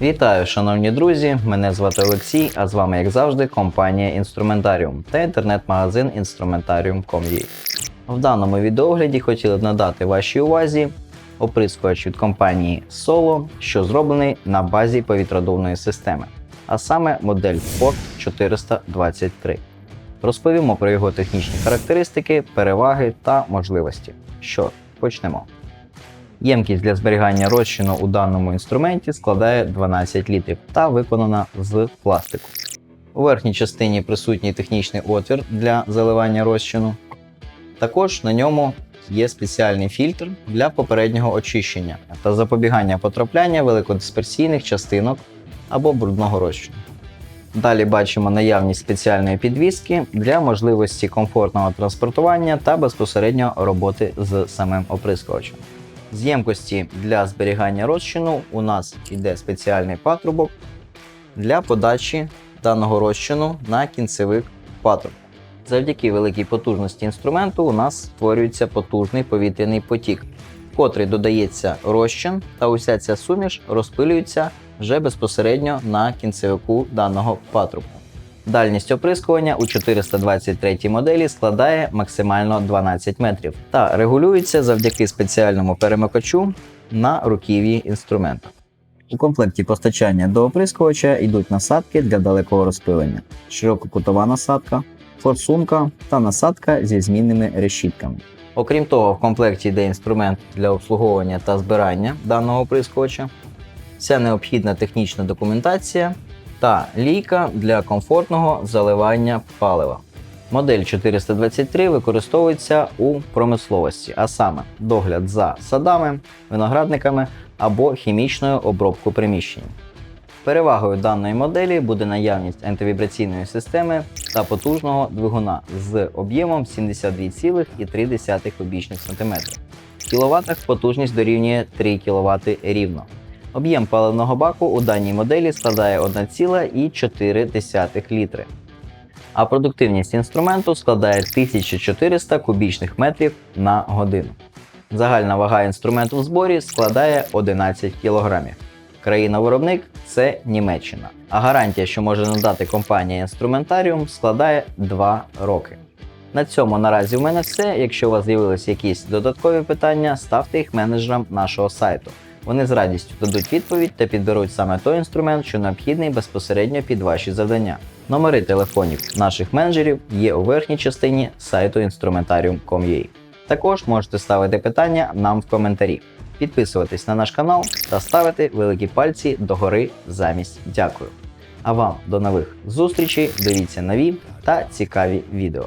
Вітаю, шановні друзі! Мене звати Олексій, а з вами, як завжди, компанія Інструментаріум та інтернет-магазин Instrumentarium.com.ua. В даному відеогляді хотіли б надати вашій увазі оприскувач від компанії Solo, що зроблений на базі повітродувної системи, а саме модель Ford 423. Розповімо про його технічні характеристики, переваги та можливості. Що почнемо. Ємкість для зберігання розчину у даному інструменті складає 12 літрів та виконана з пластику. У верхній частині присутній технічний отвір для заливання розчину. Також на ньому є спеціальний фільтр для попереднього очищення та запобігання потрапляння великодисперсійних частинок або брудного розчину. Далі бачимо наявність спеціальної підвіски для можливості комфортного транспортування та безпосередньо роботи з самим оприскувачем. З ємкості для зберігання розчину у нас йде спеціальний патрубок для подачі даного розчину на кінцевик патрубку. Завдяки великій потужності інструменту у нас створюється потужний повітряний потік, в котрий додається розчин, та уся ця суміш розпилюється вже безпосередньо на кінцевику даного патрубку. Дальність оприскування у 423 моделі складає максимально 12 метрів та регулюється завдяки спеціальному перемикачу на руків'ї інструменту. У комплекті постачання до оприскувача йдуть насадки для далекого розпилення, ширококутова насадка, форсунка та насадка зі змінними решітками. Окрім того, в комплекті йде інструмент для обслуговування та збирання даного оприскувача, вся необхідна технічна документація та лійка для комфортного заливання палива. Модель 423 використовується у промисловості, а саме догляд за садами, виноградниками або хімічною обробкою приміщень. Перевагою даної моделі буде наявність антивібраційної системи та потужного двигуна з об'ємом 72,3 кубічних сантиметрів. В кіловатах потужність дорівнює 3 кВт рівно. Об'єм паливного баку у даній моделі складає 1,4 літри, а продуктивність інструменту складає 1400 кубічних метрів на годину. Загальна вага інструменту в зборі складає 11 кг. Країна-виробник це Німеччина. А гарантія, що може надати компанія Інструментаріум, складає 2 роки. На цьому наразі в мене все. Якщо у вас з'явилися якісь додаткові питання, ставте їх менеджерам нашого сайту. Вони з радістю дадуть відповідь та підберуть саме той інструмент, що необхідний безпосередньо під ваші завдання. Номери телефонів наших менеджерів є у верхній частині сайту instrumentarium.com.ua. Також можете ставити питання нам в коментарі, підписуватись на наш канал та ставити великі пальці догори замість дякую. А вам до нових зустрічей, дивіться нові та цікаві відео.